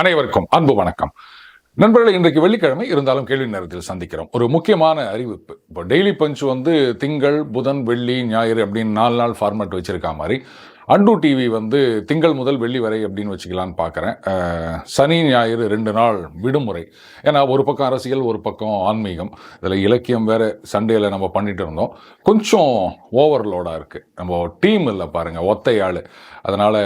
அனைவருக்கும் அன்பு வணக்கம். நண்பர்கள் இன்றைக்கு வெள்ளிக்கிழமை. இருந்தாலும் கேள்வி நேரத்தில் சந்திக்கிறோம். ஒரு முக்கியமான அறிவிப்பு. இப்போ டெய்லி பஞ்ச் வந்து திங்கள் புதன் வெள்ளி ஞாயிறு அப்படின்னு நாலு நாள் ஃபார்மேட் வச்சிருக்கா மாதிரி. அண்டு டிவி வந்து திங்கள் முதல் வெள்ளி வரை அப்படின்னு வச்சுக்கலான்னு பார்க்குறேன். சனி ஞாயிறு ரெண்டு நாள் விடுமுறை. ஏன்னா ஒரு பக்கம் அரசியல் ஒரு பக்கம் ஆன்மீகம். இதில் இலக்கியம் வேறு சண்டேயில் நம்ம பண்ணிட்டு இருந்தோம். கொஞ்சம் ஓவர்லோடாக இருக்குது நம்ம டீம் இல்லை பாருங்கள் ஒத்தையாள். அதனால்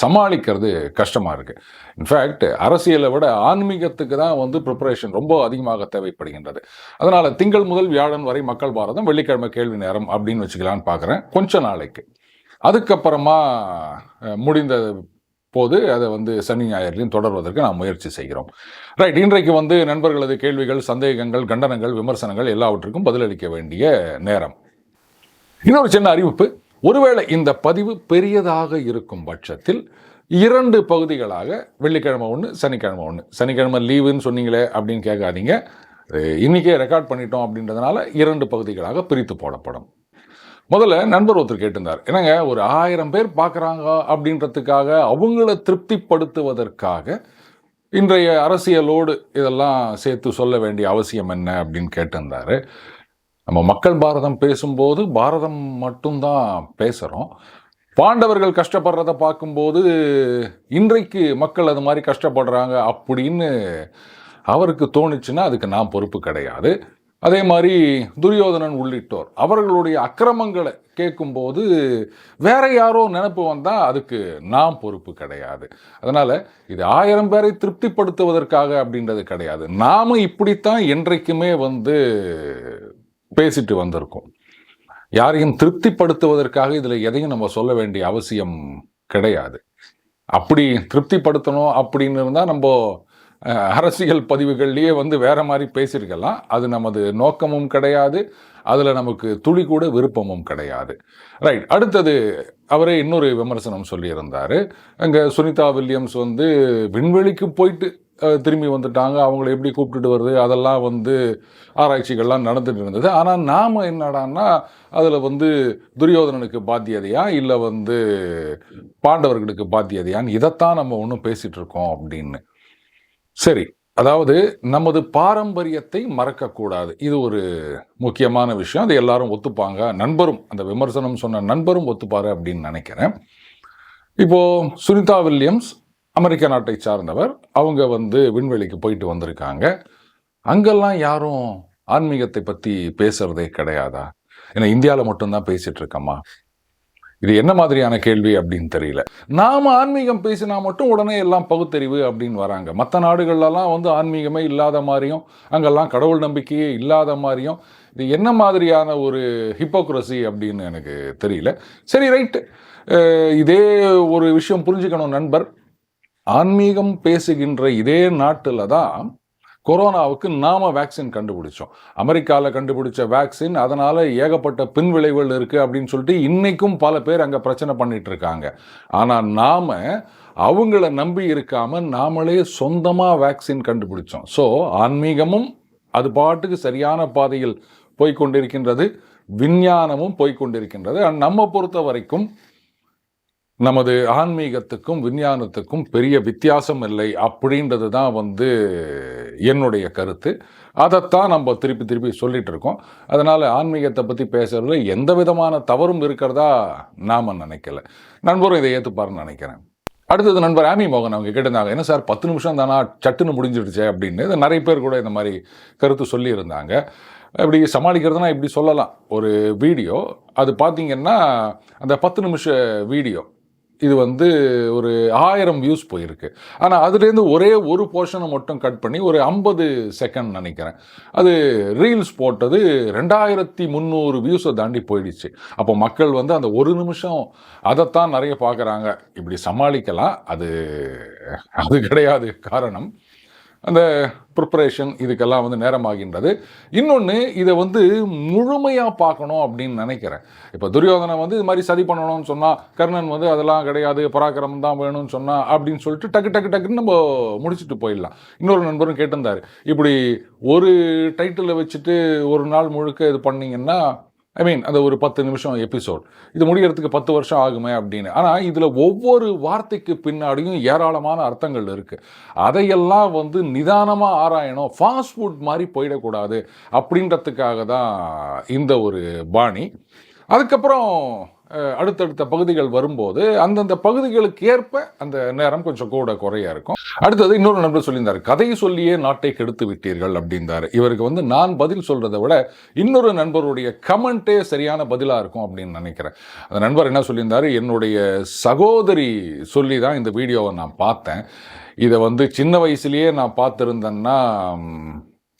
சமாளிக்கிறது கஷ்டமாக இருக்குது இன்ஃபேக்ட் அரசியலை விட ஆன்மீகத்துக்கு தான் வந்து ப்ரிப்பரேஷன் ரொம்ப அதிகமாக தேவைப்படுகின்றது. அதனால் திங்கள் முதல் வியாழன் வரை மக்கள் பாரதம் வெள்ளிக்கிழமை கேள்வி நேரம் அப்படின்னு வச்சுக்கலான்னு பார்க்குறேன் கொஞ்ச நாளைக்கு. அதுக்கப்புறமா முடிந்த போது அதை வந்து சனி ஞாயிறுலையும் தொடர்வதற்கு நாம் முயற்சி செய்கிறோம். ரைட் இன்றைக்கு வந்து நண்பர்களது கேள்விகள் சந்தேகங்கள் கண்டனங்கள் விமர்சனங்கள் எல்லாவற்றுக்கும் பதிலளிக்க வேண்டிய நேரம். இன்னொரு சின்ன அறிவிப்பு. ஒருவேளை இந்த பதிவு பெரியதாக இருக்கும் பட்சத்தில் இரண்டு பகுதிகளாக வெள்ளிக்கிழமை ஒன்று சனிக்கிழமை ஒன்று. சனிக்கிழமை லீவுன்னு சொன்னீங்களே அப்படின்னு கேட்காதீங்க. இன்றைக்கே இன்னைக்கே ரெக்கார்ட் பண்ணிட்டோம் அப்படின்றதுனால இரண்டு பகுதிகளாக பிரித்து போடப்படும். முதல்ல நண்பர் ஒருத்தர் கேட்டிருந்தார். என்னங்க ஒரு ஆயிரம் பேர் பார்க்குறாங்க அப்படின்றதுக்காக அவங்கள திருப்திப்படுத்துவதற்காக இன்றைய அரசியலோடு இதெல்லாம் சேர்த்து சொல்ல வேண்டிய அவசியம் என்ன அப்படின்னு கேட்டிருந்தார். நம்ம மக்கள் பாரதம் பேசும்போது பாரதம் மட்டும்தான் பேசுகிறோம் பாண்டவர்கள் கஷ்டப்படுறத பார்க்கும்போது இன்றைக்கு மக்கள் அது மாதிரி கஷ்டப்படுறாங்க அப்படின்னு அவருக்கு தோணுச்சுன்னா அதுக்கு நான் பொறுப்பு கிடையாது. அதே மாதிரி துரியோதனன் உள்ளிட்டோர் அவர்களுடைய அக்கிரமங்களை கேட்கும்போது வேற யாரோ நினப்பு வந்தால் அதுக்கு நாம் பொறுப்பு கிடையாது. அதனால் இது ஆயிரம் பேரை திருப்திப்படுத்துவதற்காக அப்படின்றது கிடையாது. நாம் இப்படித்தான் என்றைக்குமே வந்து பேசிட்டு வந்திருக்கோம். யாரையும் திருப்திப்படுத்துவதற்காக இதில் எதையும் நம்ம சொல்ல வேண்டிய அவசியம் கிடையாது. அப்படி திருப்திப்படுத்தணும் அப்படின்னு இருந்தால் நம்ம அரசியல் பதிவுகள்லேயே வந்து வேற மாதிரி பேசியிருக்கலாம் அது நமது நோக்கமும் கிடையாது. அதில் நமக்கு துளி கூட விருப்பமும் கிடையாது. ரைட் அடுத்தது அவரே இன்னொரு விமர்சனம் சொல்லியிருந்தார். அங்கே சுனிதா வில்லியம்ஸ் வந்து விண்வெளிக்கு போயிட்டு திரும்பி வந்துட்டாங்க. அவங்கள எப்படி கூப்பிட்டுட்டு வருது? அதெல்லாம் வந்து ஆராய்ச்சிகள்லாம் நடந்துட்டு இருந்தது. ஆனால் நாம் என்னடான்னா அதில் வந்து துரியோதனனுக்கு பாத்தியதையா இல்லை வந்து பாண்டவர்களுக்கு பாத்தியதையான்னு இதைத்தான் நம்ம ஒன்றும் பேசிகிட்டு இருக்கோம் அப்படின்னு. சரி அதாவது நமது பாரம்பரியத்தை மறக்கக்கூடாது. இது ஒரு முக்கியமான விஷயம். அது எல்லாரும் ஒத்துப்பாங்க. நண்பரும் அந்த விமர்சனம் சொன்ன நண்பரும் ஒத்துப்பாரு அப்படின்னு நினைக்கிறேன். இப்போது சுனிதா வில்லியம்ஸ் அமெரிக்க நாட்டை சார்ந்தவர். அவங்க வந்து விண்வெளிக்கு போயிட்டு வந்திருக்காங்க. அங்கெல்லாம் யாரும் ஆன்மீகத்தை பற்றி பேசுகிறதே கிடையாதா? ஏன்னா இந்தியாவில் மட்டும்தான் பேசிகிட்டு இருக்கம்மா. இது என்ன மாதிரியான கேள்வி அப்படின்னு தெரியல. நாம ஆன்மீகம் பேசினா மட்டும் உடனே எல்லாம் பகுத்தறிவு அப்படின்னு வராங்க. மற்ற நாடுகள்லாம் வந்து ஆன்மீகமே இல்லாத மாதிரியும் அங்கெல்லாம் கடவுள் நம்பிக்கையே இல்லாத மாதிரியும் இது என்ன மாதிரியான ஒரு ஹிப்போக்ரஸி அப்படின்னு எனக்கு தெரியல. சரி ரைட்டு இதே ஒரு விஷயம் புரிஞ்சுக்கணும் நண்பர். ஆன்மீகம் பேசுகின்ற இதே நாட்டில் தான் கொரோனாவுக்கு நாம வேக்சின் கண்டுபிடிச்சோம். அமெரிக்காவில் கண்டுபிடிச்ச வேக்சின் அதனால் ஏகப்பட்ட பின்விளைவுகள் இருக்குது அப்படின்னு சொல்லிட்டு இன்றைக்கும் பல பேர் அங்கே பிரச்சனை பண்ணிகிட்டு இருக்காங்க. ஆனால் நாம் அவங்கள நம்பி இருக்காமல் நாமளே சொந்தமாக வேக்சின் கண்டுபிடிச்சோம். ஸோ ஆன்மீகமும் அது பாட்டுக்கு சரியான பாதையில் போய்க்கொண்டிருக்கின்றது விஞ்ஞானமும் போய்க்கொண்டிருக்கின்றது அண்ட் நம்ம பொறுத்த வரைக்கும் நமது ஆன்மீகத்துக்கும் விஞ்ஞானத்துக்கும் பெரிய வித்தியாசம் இல்லை அப்படின்றது தான் வந்து என்னுடைய கருத்து. அதைத்தான் நம்ம திருப்பி திருப்பி சொல்லிட்டு இருக்கோம். அதனால் ஆன்மீகத்தை பற்றி பேசுறதுல எந்த விதமான தவறும் இருக்கிறதா நாம் நினைக்கல. நண்பரும் இதை ஏற்றுப்பாருன்னு நினைக்கிறேன். அடுத்தது நண்பர் ஆமி மோகன் அவங்க கேட்டிருந்தாங்க என்ன சார் பத்து நிமிஷம் தானா? சட்டுன்னு முடிஞ்சிடுச்சு? அப்படின்னு. இது நிறைய பேர் கூட இந்த மாதிரி கருத்து சொல்லியிருந்தாங்க. இப்படி சமாளிக்கிறதுனா இப்படி சொல்லலாம். ஒரு வீடியோ அது பார்த்தீங்கன்னா அந்த பத்து நிமிஷ வீடியோ இது வந்து ஒரு ஆயிரம் வியூஸ் போயிருக்கு. ஆனால் அதுலேருந்து ஒரே ஒரு போர்ஷனை மட்டும் கட் பண்ணி ஒரு ஐம்பது செகண்ட் நினைக்கிறேன். அது ரீல்ஸ் போட்டது ரெண்டாயிரத்தி முந்நூறு வியூஸை தாண்டி போயிடுச்சு. அப்போ மக்கள் வந்து அந்த ஒரு நிமிஷம் அதைத்தான் நிறைய பார்க்குறாங்க. இப்படி சமாளிக்கலாம். அது அது கிடையாது காரணம். அந்த ப்ரிப்பரேஷன் இதுக்கெல்லாம் வந்து நேரமாகின்றது. இன்னொன்று இதை வந்து முழுமையாக பார்க்கணும் அப்படின்னு நினைக்கிறேன். இப்போ துரியோதனை வந்து இது மாதிரி சதி பண்ணணும்னு சொன்னால் கர்ணன் வந்து அதெல்லாம் கிடையாது பராக்கிரமம் தான் வேணும்னு சொன்னால் அப்படின்னு சொல்லிட்டு டக்கு டக்கு டக்குன்னு நம்ம முடிச்சுட்டு போயிடலாம். இன்னொரு நண்பரும் கேட்டிருந்தார் இப்படி ஒரு டைட்டிலை வச்சுட்டு ஒரு நாள் முழுக்க இது பண்ணீங்கன்னா ஐ மீன் அந்த ஒரு பத்து நிமிஷம் எபிசோட் இது முடிகிறதுக்கு பத்து வருஷம் ஆகுமே அப்படின்னு. ஆனால் இதில் ஒவ்வொரு வார்த்தைக்கு பின்னாடியும் ஏராளமான அர்த்தங்கள் இருக்குது அதையெல்லாம் வந்து நிதானமாக ஆராயணும். ஃபாஸ்ட் ஃபுட் மாதிரி போயிடக்கூடாது அப்படின்றதுக்காக தான் இந்த ஒரு பாணி. அதுக்கப்புறம் அடுத்தடுத்த பகுதிகள் வரும்போது அந்தந்த பகுதிகளுக்கு ஏற்ப அந்த நேரம் கொஞ்சம் கூட குறையா இருக்கும். அடுத்தது இன்னொரு நண்பர் சொல்லியிருந்தார் கதை சொல்லியே நாட்டை கெடுத்து விட்டீர்கள் அப்படின்றார். இவருக்கு வந்து நான் பதில் சொல்றதை விட இன்னொரு நண்பருடைய கமெண்ட்டே சரியான பதிலாக இருக்கும் அப்படின்னு நினைக்கிறேன். அந்த நண்பர் என்ன சொல்லியிருந்தாரு என்னுடைய சகோதரி சொல்லி தான் இந்த வீடியோவை நான் பார்த்தேன். இதை வந்து சின்ன வயசுலேயே நான் பார்த்துருந்தேன்னா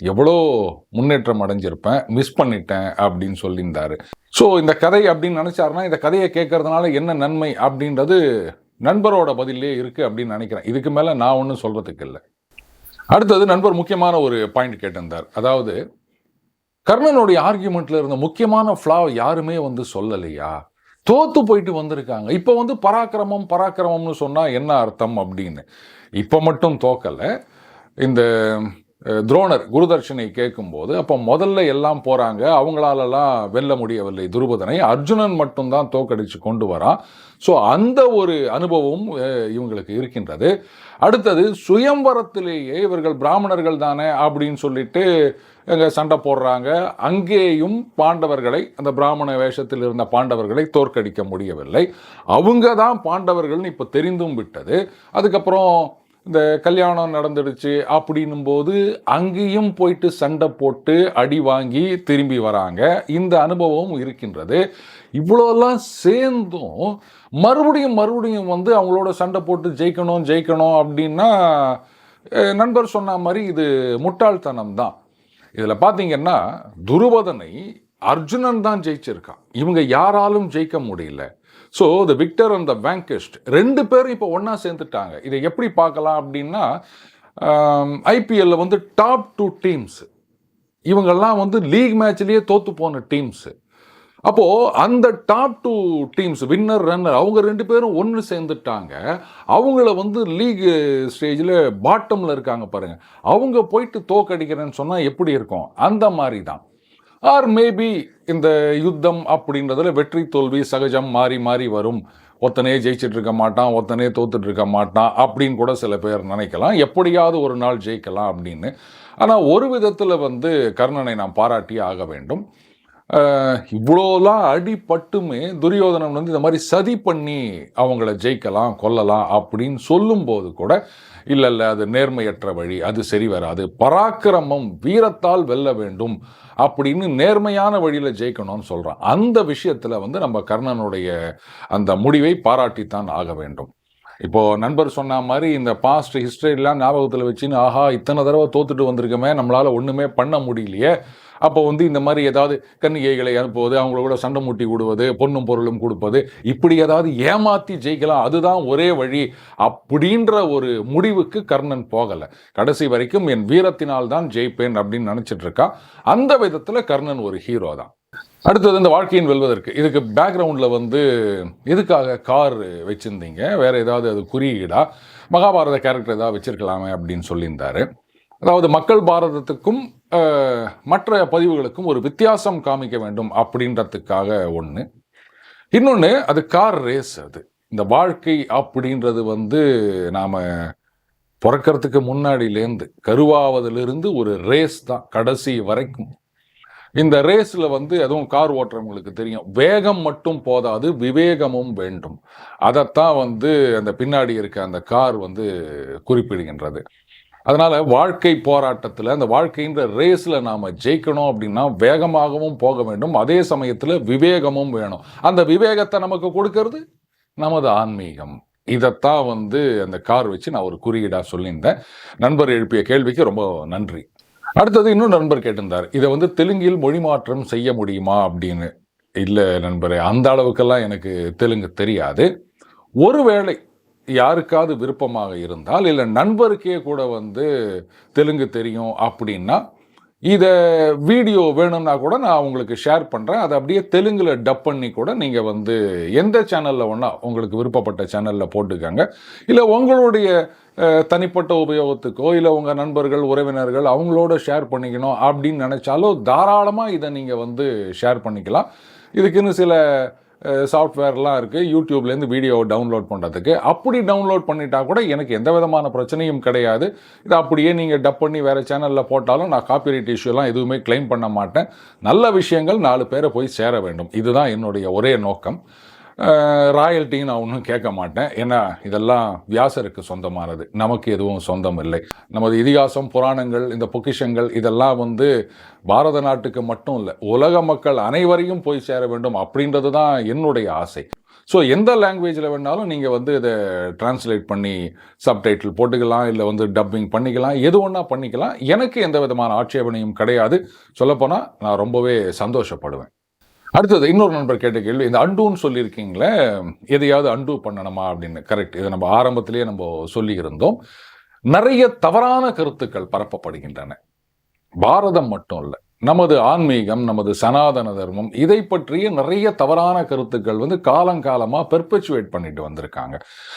எவ்வளோ முன்னேற்றம் அடைஞ்சிருப்பேன் மிஸ் பண்ணிட்டேன் அப்படின்னு சொல்லியிருந்தார். ஸோ இந்த கதை அப்படின்னு நினைச்சாருன்னா இந்த கதையை கேட்கறதுனால என்ன நன்மை அப்படின்றது நண்பரோட பதிலே இருக்கு அப்படின்னு நினைக்கிறேன். இதுக்கு மேலே நான் ஒன்றும் சொல்றதுக்கு இல்லை. அடுத்தது நண்பர் முக்கியமான ஒரு பாயிண்ட் கேட்டிருந்தார். அதாவது கர்ணனுடைய ஆர்கியூமெண்ட்ல இருந்த முக்கியமான ஃப்ளா யாருமே வந்து சொல்லலையா? தோத்து போயிட்டு வந்திருக்காங்க. இப்போ வந்து பராக்கிரமம் பராக்கிரமம்னு சொன்னால் என்ன அர்த்தம் அப்படின்னு. இப்போ மட்டும் தோக்கலை. இந்த துரோணர் குருதர்ஷனை கேட்கும்போது அப்போ முதல்ல எல்லாம் போகிறாங்க அவங்களாலலாம் வெல்ல முடியவில்லை. துருபதனை அர்ஜுனன் மட்டும்தான் தோக்கடித்து கொண்டு வரான். ஸோ அந்த ஒரு அனுபவம் இவங்களுக்கு இருக்கின்றது. அடுத்தது சுயம்வரத்திலேயே இவர்கள் பிராமணர்கள் தானே அப்படின்னு சொல்லிட்டு அங்கே சண்டை போடுறாங்க. அங்கேயும் பாண்டவர்களை அந்த பிராமண வேஷத்தில் இருந்த பாண்டவர்களை தோற்கடிக்க முடியவில்லை. அவங்க தான் பாண்டவர்கள்னு இப்போ தெரிந்தும் விட்டது. அதுக்கப்புறம் இந்த கல்யாணம் நடந்துடுச்சு அப்படின்னும் போது அங்கேயும் போயிட்டு சண்டை போட்டு அடி வாங்கி திரும்பி வராங்க. இந்த அனுபவம் இருக்கின்றது. இவ்வளோலாம் சேர்ந்தும் மறுபடியும் மறுபடியும் வந்து அவங்களோட சண்டை போட்டு ஜெயிக்கணும் ஜெயிக்கணும் அப்படின்னா நண்பர் சொன்ன மாதிரி இது முட்டாள்தனம் தான். இதில் பார்த்தீங்கன்னா துருபதனை அர்ஜுனன் தான் ஜெயிச்சிருக்கான். இவங்க யாராலும் ஜெயிக்க முடியல. So the victor and the vanquished ரெண்டு பேரும் இப்போ ஒன்றா சேர்ந்துட்டாங்க. இதை எப்படி பார்க்கலாம் அப்படின்னா ஐபிஎல்ல வந்து டாப் டூ டீம்ஸ் இவங்கெல்லாம் வந்து லீக் மேட்ச்லேயே தோற்று போன டீம்ஸ் அப்போது அந்த top two teams winner runner அவங்க ரெண்டு பேரும் ஒன்று சேர்ந்துட்டாங்க. அவங்கள வந்து லீக் ஸ்டேஜில் பாட்டமில் இருக்காங்க பாருங்கள் அவங்க போயிட்டு தோக்கடிக்கிறேன்னு சொன்னால் எப்படி இருக்கும்? அந்த மாதிரி தான். ஆர் மேபி இந்த யுத்தம் அப்படின்றதுல வெற்றி தோல்வி சகஜம் மாறி மாறி வரும். ஒத்தனே ஜெயிச்சிட்டு இருக்க மாட்டான் ஒத்தனே தோத்துட்டு இருக்க மாட்டான் அப்படின்னு கூட சில பேர் நினைக்கலாம். எப்படியாவது ஒரு நாள் ஜெயிக்கலாம் அப்படின்னு. ஆனால் ஒரு விதத்தில் வந்து கர்ணனை நாம் பாராட்டியே ஆக வேண்டும். இவ்வளோலாம் அடிபட்டுமே துரியோதனன் வந்து இந்த மாதிரி சதி பண்ணி அவங்கள ஜெயிக்கலாம் கொல்லலாம் அப்படின்னு சொல்லும்போது கூட இல்லை இல்லை அது நேர்மையற்ற வழி அது சரி வராது. பராக்கிரமம் வீரத்தால் வெல்ல வேண்டும் அப்படின்னு நேர்மையான வழியில் ஜெயிக்கணும்னு சொல்கிறான் அந்த விஷயத்தில் வந்து நம்ம கர்ணனுடைய அந்த முடிவை பாராட்டித்தான் ஆக வேண்டும். இப்போது நண்பர் சொன்ன மாதிரி இந்த பாஸ்ட் ஹிஸ்டரிலாம் ஞாபகத்தில் வச்சுன்னு ஆஹா இத்தனை தடவை தோத்துட்டு வந்திருக்கோமே நம்மளால் ஒன்றுமே பண்ண முடியலையே. அப்போ வந்து இந்த மாதிரி ஏதாவது கன்னிகைகளை அனுப்புவது அவங்களோட சண்டை மூட்டி விடுவது பொண்ணும் பொருளும் கொடுப்பது இப்படி ஏதாவது ஏமாற்றி ஜெயிக்கலாம் அதுதான் ஒரே வழி. அப்படின்ற ஒரு முடிவுக்கு கர்ணன் போகலை. கடைசி வரைக்கும் என் வீரத்தினால் தான் ஜெயிப்பேன் அப்படின்னு நினைச்சிட்டு இருக்கான் அந்த விதத்தில் கர்ணன் ஒரு ஹீரோ தான். அடுத்தது இந்த வாழ்க்கையின் வெல்வதற்கு. இதுக்கு பேக்ரவுண்டில் வந்து எதுக்காக கார் வச்சுருந்தீங்க? வேறு ஏதாவது அது குறியீடா? மகாபாரத கேரக்டர் ஏதாவது வச்சுருக்கலாமே அப்படின்னு சொல்லியிருந்தார். அதாவது மக்கள் பாரதத்துக்கும் மற்ற பதிவுகளுக்கும் ஒரு வித்தியாசம் காமிக்க வேண்டும் அப்படின்றதுக்காக ஒன்று இன்னொன்று அது கார் ரேஸ் அது. இந்த வாழ்க்கை அப்படின்றது வந்து நாம் பிறக்கறதுக்கு முன்னாடியிலேருந்து கருவாவதிலிருந்து ஒரு ரேஸ் தான் கடைசி வரைக்கும். இந்த ரேஸில் வந்து எதுவும் கார் ஓட்டுறவங்களுக்கு தெரியும். வேகம் மட்டும் போதாது விவேகமும் வேண்டும். அதைத்தான் வந்து அந்த பின்னாடி இருக்க அந்த கார் வந்து குறிப்பிடுகின்றது. அதனால் வாழ்க்கை போராட்டத்தில் அந்த வாழ்க்கைன்ற ரேஸில் நாம் ஜெயிக்கணும் அப்படின்னா வேகமாகவும் போக வேண்டும். அதே சமயத்தில் விவேகமும் வேணும். அந்த விவேகத்தை நமக்கு கொடுக்கறது நமது ஆன்மீகம். இதைத்தான் வந்து அந்த கார் வச்சு நான் ஒரு குறியீடாக சொல்லியிருந்தேன். நண்பர் எழுப்பிய கேள்விக்கு ரொம்ப நன்றி. அடுத்தது இன்னும் நண்பர் கேட்டிருந்தார் இதை வந்து தெலுங்கில் மொழி மாற்றம் செய்ய முடியுமா? அப்படின்னு. இல்லை நண்பரே அந்த அளவுக்கெல்லாம் எனக்கு தெலுங்கு தெரியாது. ஒருவேளை யாருக்காவது விருப்பமாக இருந்தால் இல்லை நண்பருக்கே கூட வந்து தெலுங்கு தெரியும் அப்படின்னா இதை வீடியோ வேணும்னா கூட நான் உங்களுக்கு ஷேர் பண்ணுறேன் அதை அப்படியே தெலுங்கில் டப் பண்ணி கூட நீங்கள் வந்து எந்த சேனலில் ஒன்றா உங்களுக்கு விருப்பப்பட்ட சேனலில் போட்டுக்கோங்க. இல்லை உங்களுடைய தனிப்பட்ட உபயோகத்துக்கோ இல்லை உங்கள் நண்பர்கள் உறவினர்கள் அவங்களோட ஷேர் பண்ணிக்கணும் அப்படின்னு நினச்சாலும் தாராளமாக இதை நீங்கள் வந்து ஷேர் பண்ணிக்கலாம். இதுக்குன்னு சில சாஃப்ட்வேர்லாம் இருக்குது யூடியூப்லேருந்து வீடியோ டவுன்லோட் பண்ணுறதுக்கு அப்படி டவுன்லோட் பண்ணிட்டா கூட எனக்கு எந்த விதமான பிரச்சனையும் கிடையாது. இதை அப்படியே நீங்கள் டப் பண்ணி வேறு சேனலில் போட்டாலும் நான் காப்பிரைட் இஷ்யூலாம் எதுவுமே கிளைம் பண்ண மாட்டேன். நல்ல விஷயங்கள் நாலு பேரை போய் சேர வேண்டும். இதுதான் என்னுடைய ஒரே நோக்கம். ராயல்ட்டின்னு நான் ஒன்றும் கேட்க மாட்டேன். ஏன்னா இதெல்லாம் வியாசருக்கு சொந்தமானது. நமக்கு எதுவும் சொந்தம் இல்லை நமது இதிகாசம் புராணங்கள் இந்த பொக்கிஷங்கள் இதெல்லாம் வந்து பாரத நாட்டுக்கு மட்டும் இல்லை உலக மக்கள் அனைவரையும் போய் சேர வேண்டும் அப்படின்றது தான் என்னுடைய ஆசை. ஸோ எந்த லாங்குவேஜில் வேணாலும் நீங்கள் வந்து இதை டிரான்ஸ்லேட் பண்ணி சப்டைட்டில் போட்டுக்கலாம் இல்லை வந்து டப்பிங் பண்ணிக்கலாம் எது ஒன்றா பண்ணிக்கலாம். எனக்கு எந்த விதமான ஆட்சேபனையும் கிடையாது. சொல்லப்போனால் நான் ரொம்பவே சந்தோஷப்படுவேன். அடுத்தது இன்னொரு நண்பர் கேட்ட கேள்வி இந்த அண்டுன்னு சொல்லியிருக்கீங்களே எதையாவது அண்டு பண்ணணுமா அப்படின்னு. கரெக்ட் இதை நம்ம ஆரம்பத்திலேயே நம்ம சொல்லியிருந்தோம். நிறைய தவறான கருத்துக்கள் பரப்பப்படுகின்றன. பாரதம் மட்டும் இல்லை நமது ஆன்மீகம் நமது சனாதன தர்மம் இதை பற்றிய நிறைய தவறான கருத்துக்கள் வந்து காலங்காலமாக பெர்பச்சுவேட் பண்ணிட்டு வந்திருக்காங்க.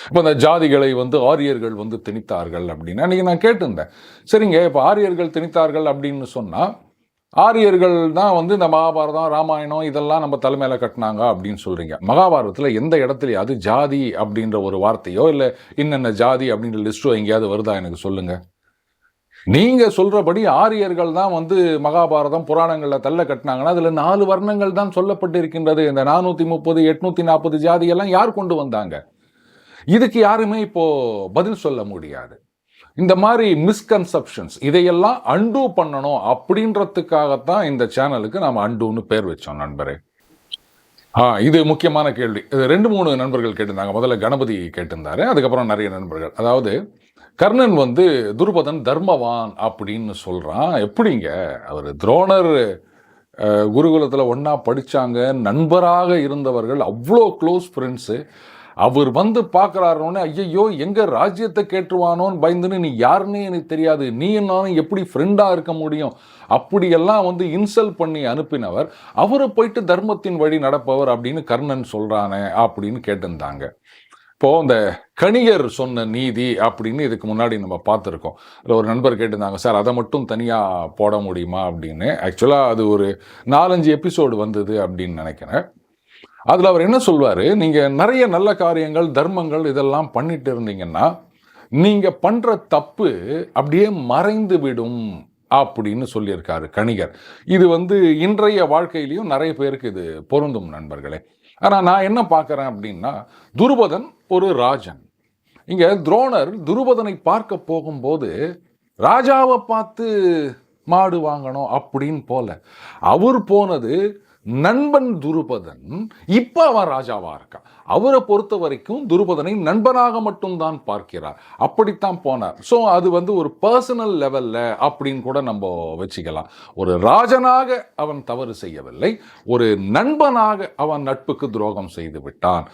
இப்போ இந்த ஜாதிகளை வந்து ஆரியர்கள் வந்து திணித்தார்கள் அப்படின்னா அன்றைக்கி நான் கேட்டிருந்தேன். சரிங்க இப்போ ஆரியர்கள் திணித்தார்கள் அப்படின்னு சொன்னால் ஆரியர்கள் தான் வந்து இந்த மகாபாரதம் ராமாயணம் இதெல்லாம் நம்ம தலைமையில கட்டினாங்க அப்படின்னு சொல்கிறீங்க மகாபாரதத்தில் எந்த இடத்துலையாவது ஜாதி அப்படின்ற ஒரு வார்த்தையோ இல்லை இன்னென்ன ஜாதி அப்படின்ற லிஸ்ட்டோ எங்கேயாவது வருதா எனக்கு சொல்லுங்கள் நீங்கள் சொல்கிறபடி ஆரியர்கள் தான் வந்து மகாபாரதம் புராணங்களில் தள்ள கட்டினாங்கன்னா அதில் நாலு வர்ணங்கள் தான் சொல்லப்பட்டு இருக்கின்றது இந்த நானூற்றி முப்பது எட்நூற்றி நாற்பது ஜாதி எல்லாம் யார் கொண்டு வந்தாங்க? இதுக்கு யாருமே இப்போ பதில் சொல்ல முடியாது. இந்த மாதிரி மிஸ்கன்செப்ஷன்ஸ் இதையெல்லாம் அண்டூ பண்ணணும் அப்படின்றதுக்காகத்தான் இந்த சேனலுக்கு நாம் அண்டூன்னு பேர் வச்சோம் நண்பரே. ஆ இது முக்கியமான கேள்வி. இது ரெண்டு மூணு நண்பர்கள் கேட்டிருந்தாங்க. முதல்ல கணபதி கேட்டிருந்தாரு. அதுக்கப்புறம் நிறைய நண்பர்கள். அதாவது கர்ணன் வந்து துருபதன் தர்மவான் அப்படின்னு சொல்கிறான் எப்படிங்க? அவர் துரோணர் குருகுலத்தில் ஒன்றா படித்தாங்க படிச்சாங்க. நண்பராக இருந்தவர்கள். அவ்வளோ க்ளோஸ் ஃப்ரெண்ட்ஸு அவர் வந்து பார்க்குறாருன்னு ஐயையோ எங்கே ராஜ்யத்தை கேட்டுருவானோன்னு பயந்துன்னு நீ யாருன்னே எனக்கு தெரியாது. நீ நானும் எப்படி ஃப்ரெண்டாக இருக்க முடியும்? அப்படியெல்லாம் வந்து இன்சல்ட் பண்ணி அனுப்பினவர் அவரை போயிட்டு தர்மத்தின் வழி நடப்பவர் அப்படின்னு கர்ணன் சொல்கிறானே அப்படின்னு கேட்டிருந்தாங்க. இப்போது இந்த கணிகர் சொன்ன நீதி அப்படின்னு இதுக்கு முன்னாடி நம்ம பார்த்துருக்கோம். அதில் ஒரு நண்பர் கேட்டிருந்தாங்க சார் அதை மட்டும் தனியாக போட முடியுமா? அப்படின்னு. ஆக்சுவலாக அது ஒரு நாலஞ்சு எபிசோடு வந்தது அப்படின்னு நினைக்கிறேன். அதில் அவர் என்ன சொல்வார்? நீங்கள் நிறைய நல்ல காரியங்கள் தர்மங்கள் இதெல்லாம் பண்ணிட்டு இருந்தீங்கன்னா நீங்கள் பண்ணுற தப்பு அப்படியே மறைந்து விடும் அப்படின்னு சொல்லியிருக்காரு கணிகர். இது வந்து இன்றைய வாழ்க்கையிலையும் நிறைய பேருக்கு இது பொருந்தும் நண்பர்களே. ஆனால் நான் என்ன பார்க்குறேன் அப்படின்னா துருபதன் ஒரு ராஜன். இங்கே துரோணர் துருபதனை பார்க்க போகும்போது ராஜாவை பார்த்து மாடு வாங்கணும் அப்படின்னு போல. அவர் போனது நண்பன் துருபதன் இப்போ அவன் ராஜாவாக இருக்கான் அவரை பொறுத்த வரைக்கும் துருபதனை நண்பனாக மட்டும்தான் பார்க்கிறார். அப்படித்தான் போனார். ஸோ அது வந்து ஒரு பர்சனல் லெவலில் அப்படின்னு கூட நம்ம வச்சுக்கலாம். ஒரு ராஜனாக அவன் தவறு செய்யவில்லை. ஒரு நண்பனாக அவன் நட்புக்கு துரோகம் செய்து விட்டான்.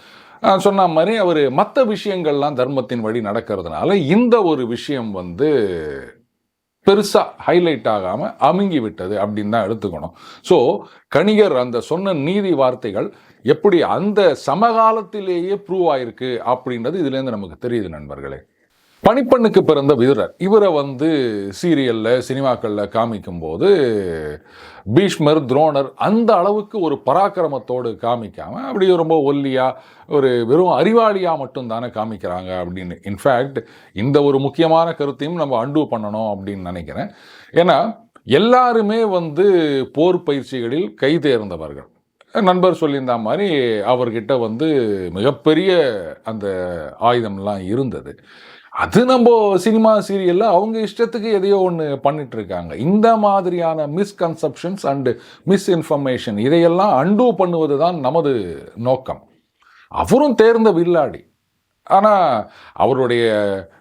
சொன்ன மாதிரி அவர் மற்ற விஷயங்கள்லாம் தர்மத்தின் வழி நடக்கிறதுனால இந்த ஒரு விஷயம் வந்து பெருசாக ஹைலைட் ஆகாமல் அமுங்கி விட்டது அப்படின்னு தான் எடுத்துக்கணும். ஸோ கணிகர் அந்த சொன்ன நீதி வார்த்தைகள் எப்படி அந்த சமகாலத்திலேயே ப்ரூவ் ஆயிருக்கு அப்படின்றது இதுலேருந்து நமக்கு தெரியுது நண்பர்களே. பணிப்பெண்ணுக்கு பிறந்த வீரர் இவரை வந்து சீரியலில் சினிமாக்களில் காமிக்கும்போது பீஷ்மர் துரோணர் அந்த அளவுக்கு ஒரு பராக்கிரமத்தோடு காமிக்காமல் அப்படி ரொம்ப ஒல்லியாக ஒரு வெறும் அறிவாளியாக மட்டும் தானே காமிக்கிறாங்க அப்படின்னு. இன்ஃபேக்ட் இந்த ஒரு முக்கியமான கருத்தையும் நம்ம அண்டூ பண்ணணும் அப்படின்னு நினைக்கிறேன். ஏன்னா எல்லாருமே வந்து போர் பயிற்சிகளில் கை தேர்ந்தவர்கள். நண்பர் சொல்லியிருந்த மாதிரி அவர்கிட்ட வந்து மிகப்பெரிய அந்த ஆயுதம்லாம் இருந்தது. அது நம்ம சினிமா சீரியலில் அவங்க இஷ்டத்துக்கு எதையோ ஒன்று பண்ணிட்டு இருக்காங்க இந்த மாதிரியான மிஸ்கன்செப்ஷன்ஸ் அண்டு மிஸ்இன்ஃபர்மேஷன் இதையெல்லாம் அண்டூ பண்ணுவது தான் நமது நோக்கம். அவரும் தேர்ந்த வில்லாடி. ஆனால் அவருடைய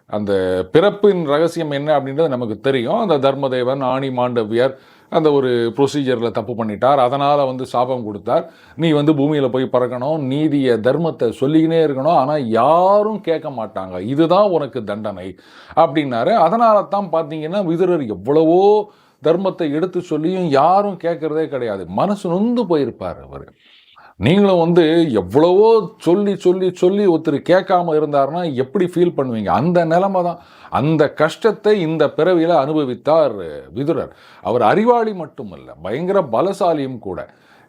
அந்த பிறப்பின் ரகசியம் என்ன அப்படின்றது நமக்கு தெரியும். அந்த தர்மதேவன் ஆணி மாண்டவியர் அந்த ஒரு ப்ரொசீஜரில் தப்பு பண்ணிட்டார். அதனால் வந்து சாபம் கொடுத்தார். நீ வந்து பூமியில் போய் பறக்கணும். நீதியை தர்மத்தை சொல்லிக்கினே இருக்கணும். ஆனால் யாரும் கேட்க மாட்டாங்க. இதுதான் உனக்கு தண்டனை அப்படின்னாரு. அதனால தான் பார்த்தீங்கன்னா விதுரர் எவ்வளவோ தர்மத்தை எடுத்து சொல்லியும் யாரும் கேட்குறதே கிடையாது. மனசு நொந்து போயிருப்பார் அவர். நீங்களும் வந்து எவ்வளவோ சொல்லி சொல்லி சொல்லி ஒருத்தர் கேட்காம இருந்தாருன்னா எப்படி ஃபீல் பண்ணுவீங்க? அந்த நிலமை தான். அந்த கஷ்டத்தை இந்த பிறவியில் அனுபவித்தார் விதுரர். அவர் அறிவாளி மட்டுமல்ல பயங்கர பலசாலியும் கூட.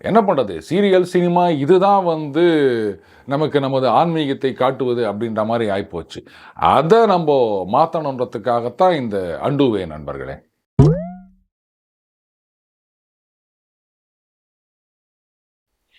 என்ன பண்ணுறது சீரியல் சினிமா இதுதான் வந்து நமக்கு நமது ஆன்மீகத்தை காட்டுவது அப்படின்ற மாதிரி ஆகிப்போச்சு அதை நம்ம மாற்றணுன்றதுக்காகத்தான் இந்த அண்டுவே நண்பர்களே.